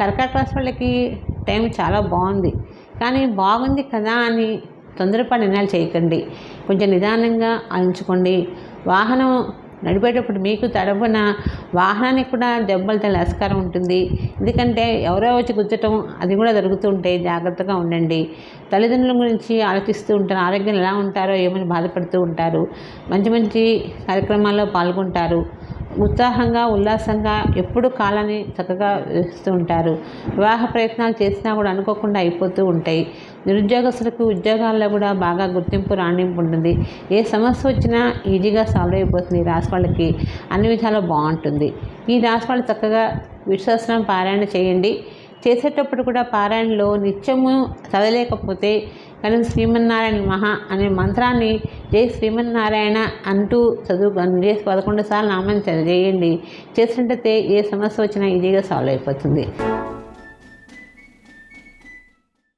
కర్కాటక రాశి వాళ్ళకి టైం చాలా బాగుంది. కానీ బాగుంది కదా అని తొందరపడి నిర్ణయాలు చేయకండి. కొంచెం నిదానంగా ఆలోచించుకోండి. వాహనం నడిపేటప్పుడు మీకు తడపున వాహనానికి కూడా దెబ్బలు తల్లి ఆస్కారం ఉంటుంది. ఎందుకంటే ఎవరో వచ్చి గుచ్చటం అది కూడా జరుగుతుంటే జాగ్రత్తగా ఉండండి. తల్లిదండ్రుల గురించి ఆలోచిస్తూ ఉంటారు. ఆరోగ్యం ఎలా ఉంటారో ఏమని బాధపడుతూ ఉంటారు. మంచి మంచి కార్యక్రమాల్లో పాల్గొంటారు. ఉత్సాహంగా ఉల్లాసంగా ఎప్పుడు కాలాన్ని చక్కగా వేస్తూ ఉంటారు. వివాహ ప్రయత్నాలు చేసినా కూడా అనుకోకుండా అయిపోతూ ఉంటాయి. నిరుద్యోగస్తులకు ఉద్యోగాల్లో కూడా బాగా గుర్తింపు రాణింపు ఉంటుంది. ఏ సమస్య వచ్చినా ఈజీగా సాల్వ్ అయిపోతుంది ఈ రాశి వాళ్ళకి. అన్ని విధాలు బాగుంటుంది. ఈ రాశి వాళ్ళు చక్కగా విశ్వాసం పారాయణ చేయండి. చేసేటప్పుడు కూడా పారాయణలో నిత్యము చదవలేకపోతే కనుక శ్రీమన్నారాయణ మహా అనే మంత్రాన్ని జై శ్రీమన్నారాయణ అంటూ చదువు చేసి పదకొండు సార్లు నామం చేయండి. చేసినట్టయితే ఏ సమస్య వచ్చినా ఈజీగా సాల్వ్ అయిపోతుంది.